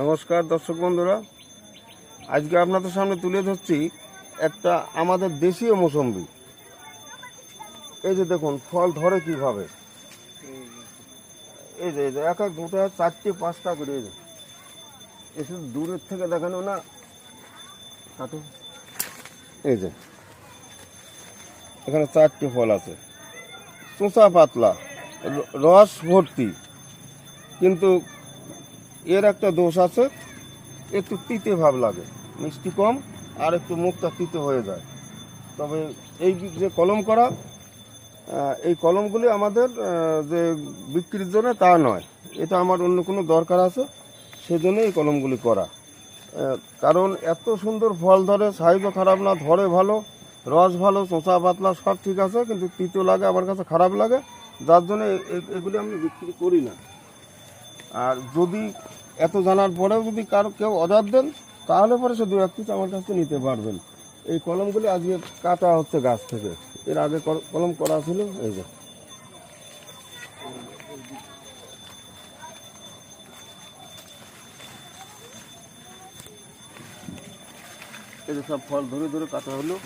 নমস্কার দর্শক বন্ধুরা। আজকে আপনাদের সামনে তুলে ধরছি একটা আমাদের দেশীয় মৌসম্বি। এই যে দেখুন, ফল ধরে কীভাবে? এই যে এই যে, এক এক গোটা চারটে, পাঁচটা করে এসে দূরের থেকে দেখানো না কাটো এই যে, এখানে চারটে ফল আছে। চোঁচা পাতলা রস ভর্তি। কিন্তু এর একটা দোষ আছে, একটু তিতে ভাব লাগে, মিষ্টি কম আর একটু মুখটা তিতে হয়ে যায়। তবে এই যে কলম করা এই কলমগুলি আমাদের যে বিক্রির জন্য তা নয়, এটা আমার অন্য কোনো দরকার আছে সেজন্য এই কলমগুলি করা। কারণ এত সুন্দর ফল ধরে, সাইজও খারাপ না, ধরে ভালো, রস ভালো, চোঁচা পাতলা, সব ঠিক আছে, কিন্তু তিতো লাগে, আমার কাছে খারাপ লাগে, যার জন্য এগুলি আমি বিক্রি করি না। আর যদি এত জানার পরেও যদি কারও কেউ অর্ডার দেন, তাহলে পরে সে দু এক পিস আমার কাছ নিতে পারবেন। এই কলমগুলি আজকে কাটা হচ্ছে গাছ থেকে। এর আগে কল- কলম করা ছিল, এই যে। এই যে সব ফল ধরে ধরে কাটা হলো।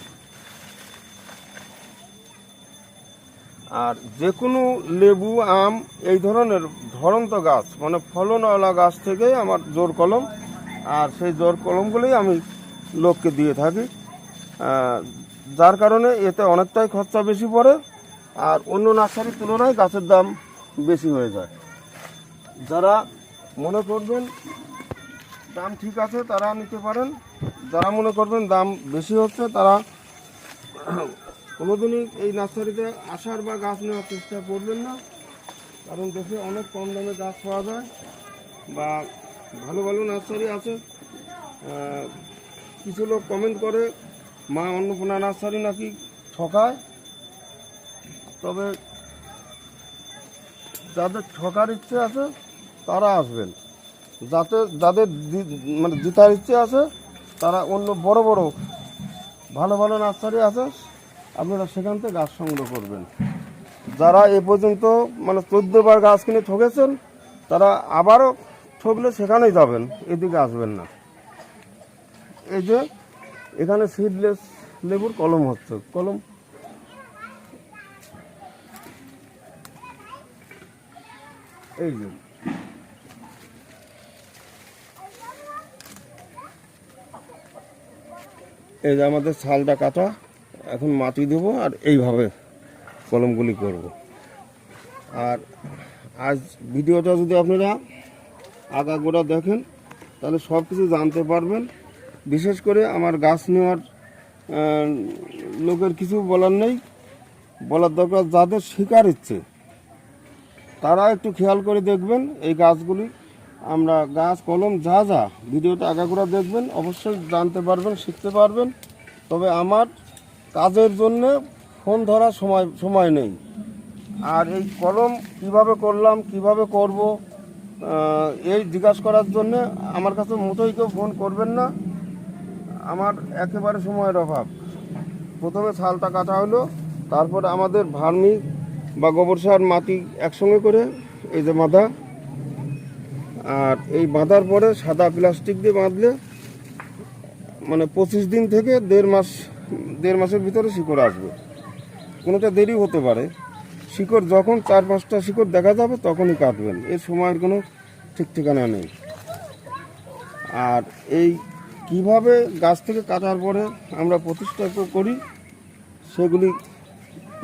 আর যে কোনো লেবু, আম এই ধরনের ধরন্ত গাছ মানে ফলনওয়ালা গাছ থেকে আমার জোর কলম। আর সেই জোর কলমগুলোই আমি লোককে দিয়ে থাকি। যার কারণে এতে অনেকটাই খরচা বেশি পড়ে আর অন্য নার্সারির তুলনায় গাছের দাম বেশি হয়ে যায়। যারা মনে করবেন দাম ঠিক আছে, তারা নিতে পারেন। যারা মনে করবেন দাম বেশি হচ্ছে, তারা কোনোদিনই এই নার্সারিতে আসার বা গাছ নেওয়ার চেষ্টা করবেন না। কারণ দেশে অনেক কম দামে গাছ পাওয়া যায় বা ভালো ভালো নার্সারি আছে। কিছু লোক কমেন্ট করে, মা অন্নপূর্ণা নার্সারি নাকি ঠকায়? তবে যাদের ঠকার ইচ্ছে আছে, তারা আসবেন। যাতে যাদের মানে জিতার ইচ্ছে আছে, তারা অন্য বড় বড় ভালো ভালো নার্সারি আছে আপনারা সেখান থেকে গাছ সংগ্রহ করবেন। যারা এ পর্যন্ত মানে চোদ্দ বার গাছ কিনে ঠকেছেন, তারা আবারও ঠকলে সেখানেই যাবেন, এদিকে আসবেন না। এই যে এখানে সিডলেস লেবুর কলম হচ্ছে। কলম এই যে। এই যে আমাদের ছালটা কাটা। এখন মাটি দেবো আর এইভাবে কলমগুলি করব। আর আজ ভিডিওটা যদি আপনারা আগাগোড়া দেখেন, তাহলে সব কিছু জানতে পারবেন। বিশেষ করে আমার গাছ নেওয়ার লোকের কিছু বলার নেই। বলার দরকার যাদের শিকার ইচ্ছে, তারা একটু খেয়াল করে দেখবেন এই গাছগুলি। আমরা গাছ, কলম, যা যা ভিডিওটা আগাগোড়া দেখবেন, অবশ্যই জানতে পারবেন, শিখতে পারবেন। তবে আমার কাজের জন্য ফোন ধরার সময় সময় নেই। আর এই কলম কীভাবে করলাম, কীভাবে করব এই জিজ্ঞাসা করার জন্য আমার কাছে মোটেই কেউ ফোন করবেন না। আমার একেবারে সময়ের অভাব। প্রথমে ছালটা কাটা হলো, তারপরে আমাদের ভার্মি বা গোবর সার মাটি একসঙ্গে করে, এই যে বাঁধা। আর এই বাঁধার পরে সাদা প্লাস্টিক দিয়ে বাঁধলে মানে পঁচিশ দিন থেকে দেড় মাস দেড় মাসের ভিতরে শিকড় আসবে। কোনোটা দেরি হতে পারে। শিকড় যখন চার পাঁচটা শিকড় দেখা যাবে তখনই কাটবেন। এর সময়ের কোনো ঠিক ঠিকানা নেই। আর এই কীভাবে গাছ থেকে কাটার পরে আমরা প্রতিষ্ঠা করি সেগুলি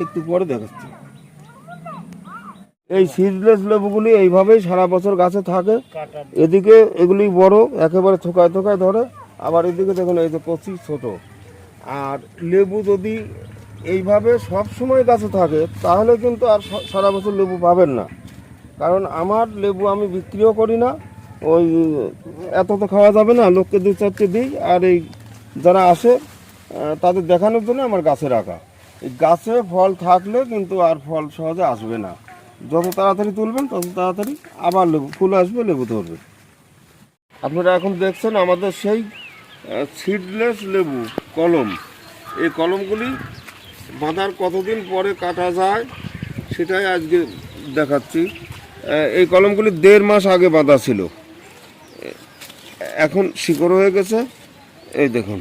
একটু পরে দেখাচ্ছি। এই সিডলেস লেবুগুলি এইভাবেই সারা বছর গাছে থাকে। এদিকে এগুলি বড় একেবারে থোকায় থোকায় ধরে। আবার এদিকে দেখুন এই যে কচি ছোট। আর লেবু যদি এইভাবে সব সময় গাছে থাকে, তাহলে কিন্তু আর সারা বছর লেবু পাবেন না। কারণ আমার লেবু আমি বিক্রিও করি না, ওই এত তো খাওয়া যাবে না, লোককে দু চারটে দিই, আর এই যারা আসে তাদের দেখানোর জন্য আমার গাছে রাখা। এই গাছে ফল থাকলে কিন্তু আর ফল সহজে আসবে না। যত তাড়াতাড়ি তুলবেন, তত তাড়াতাড়ি আবার লেবু, ফুল আসবে, লেবু ধরবে। আপনারা এখন দেখছেন আমাদের সেই সিডলেস লেবু। কলম। এই কলমগুলি বাঁধার কতদিন পরে কাটা যায় সেটাই আজকে দেখাচ্ছি। এই কলমগুলি দেড় মাস আগে বাঁধা ছিল। এখন শিকড় হয়ে গেছে। এই দেখুন।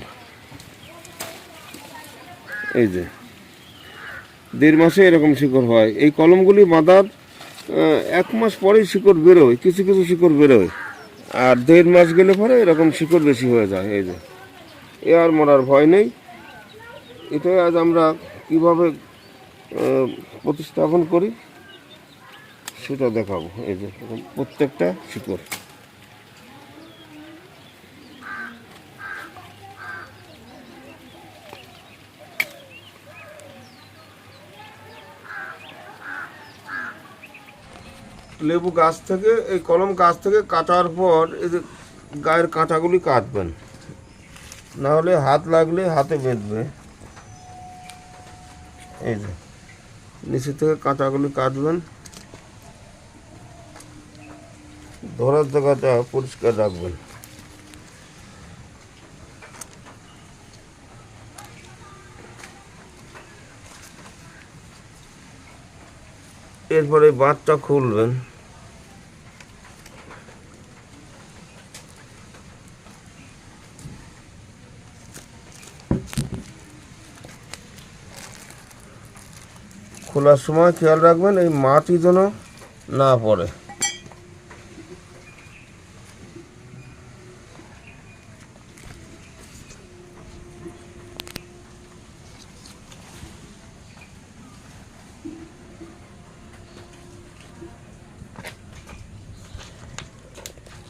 এই যে, দেড় মাসে এরকম শিকড় হয়। এই কলমগুলি বাঁধার এক মাস পরেই শিকড় বেরোয়, কিছু কিছু শিকড় বেরোয়। আর দেড় মাস গেলে পরে এরকম শিকড় বেশি হয়ে যায়। এই যে। এ আর মরার ভয় নেই। এটাই আজ আমরা কীভাবে প্রতিস্থাপন করি, সেটা দেখাবো। এই যে প্রত্যেকটা শিকড়। লেবু গাছ থেকে, এই কলম গাছ থেকে কাটার পর এই যে গায়ের কাঁটাগুলি কাটবেন। না হলে হাত লাগলে হাতে বেঁধবে। এই যে, নিচে থেকে কাঁটাগুলি কাটবেন। ধরার জায়গাটা পরিষ্কার রাখবেন। এরপরে বাঁধটা খুলবেন। খোলার সময় খেয়াল রাখবেন, এই মাটি যেন না পড়ে।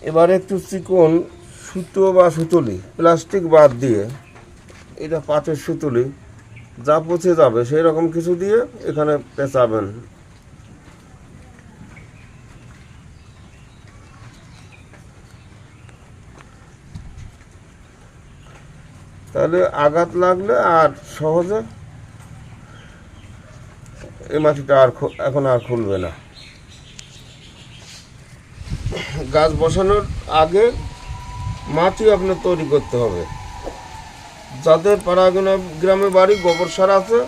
এবার একটু চিকন সুতো বা সুতলি, প্লাস্টিক বাদ দিয়ে, এটা পাটের সুতলি। যা পচে যাবে সেই রকম কিছু দিয়ে এখানে পেঁচাবেন। তাহলে আঘাত লাগলে আর সহজে এই মাটিটা আর এখন আর খুলবে না। গাছ বসানোর আগে মাটি আপনার তৈরি করতে হবে। যাদের পাড়াগুনা গ্রামে বাড়ি, গোবর সার আছে,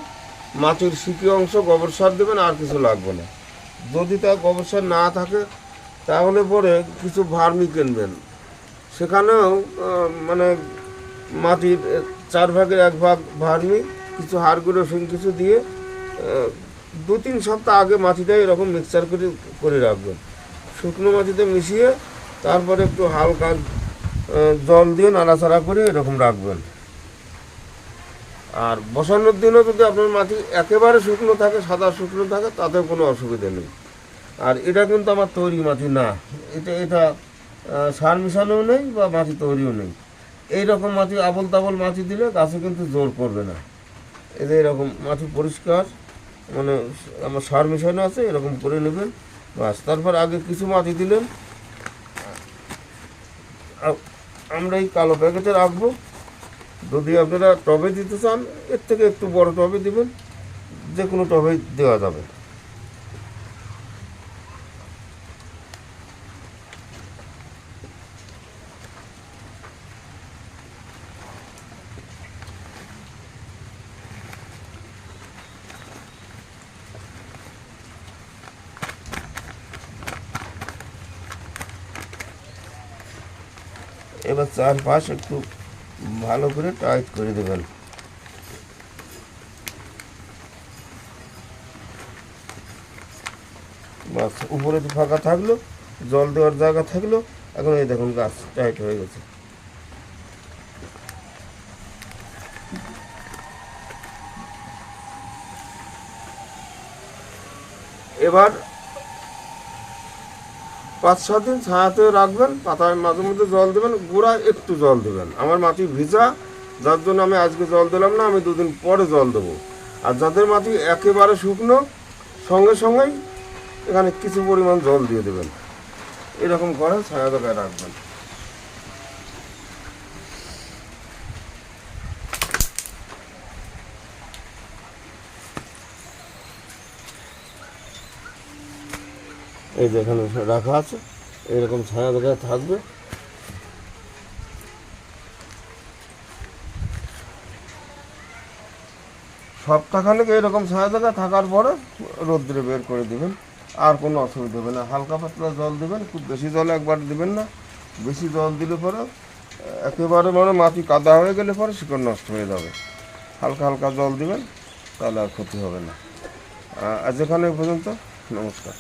মাছের সিকি অংশ, গোবর সার দেবেন, আর কিছু লাগবে না। যদি তা গোবর সার না থাকে, তাহলে পরে কিছু ভার্মি কিনবেন। সেখানেও মানে মাটির চার ভাগের এক ভাগ ভার্মি, কিছু হাড়গুঁড়ো কিছু দিয়ে দু তিন সপ্তাহ আগে মাটিটা এরকম মিক্সচার করে করে রাখবেন। শুকনো মাটিতে মিশিয়ে, তারপরে একটু হালকা জল দিয়ে নাড়াচাড়া করে এরকম রাখবেন। আর বসানোর দিনও যদি আপনার মাটি একেবারে শুকনো থাকে, সাদা শুকনো থাকে তাতে কোনো অসুবিধা নেই। আর এটা কিন্তু আমার তৈরি মাটি না। এটা এটা সার মিশানোও নেই বা মাটি তৈরিও নেই। এই রকম মাটি আবল তাবল মাটি দিলে গাছে কিন্তু জোর করবে না। যে এরকম মাটি পরিষ্কার মানে আমার সার মিশানো আছে, এরকম করে নেবেন। বাস, তারপর আগে কিছু মাটি দিলেন। আমরা এই কালো প্যাকেটে রাখব। যদি আপনারা টবে দিতে চান, এর থেকে একটু বড় টবে দিবেন যে কোনো টবে দেওয়া যাবে। এবার চারপাশ একটু ভালো করে টাইট করে দেবেন বাস, উপরে তো ফাঁকা থাকল, জল দেওয়ার জায়গা থাকল, এখন এই দেখুন গাছ টাইট হয়ে গেছে। এবার পাঁচ ছ দিন ছায়াতে রাখবেন, পাতায় মাঝে মধ্যে জল দেবেন, গোড়ায় একটু জল দেবেন। আমার মাটি ভিজা, যার জন্য আমি আজকে জল দিলাম না, আমি দুদিন পরে জল দেবো। আর যাদের মাটি একেবারে শুকনো, সঙ্গে সঙ্গেই এখানে কিছু পরিমাণ জল দিয়ে দেবেন। এরকম করে ছায়া জায়গায় রাখবেন। এই যে এখানে রাখা আছে, এরকম ছায়া জায়গায় থাকবে। সপ্তাহখানেক এরকম ছায়া জায়গা থাকার পরে রোদ্রে বের করে দিবেন, আর কোনো অসুবিধা হবে না। হালকা পাতলা জল দিবেন, খুব বেশি জল একবার দিবেন না। বেশি জল দিলে পরে, একেবারে মানে মাটি কাদা হয়ে গেলে পরে শিকড় নষ্ট হয়ে যাবে। হালকা হালকা জল দিবেন, তাহলে আর ক্ষতি হবে না। আজ এখানে পর্যন্ত। নমস্কার।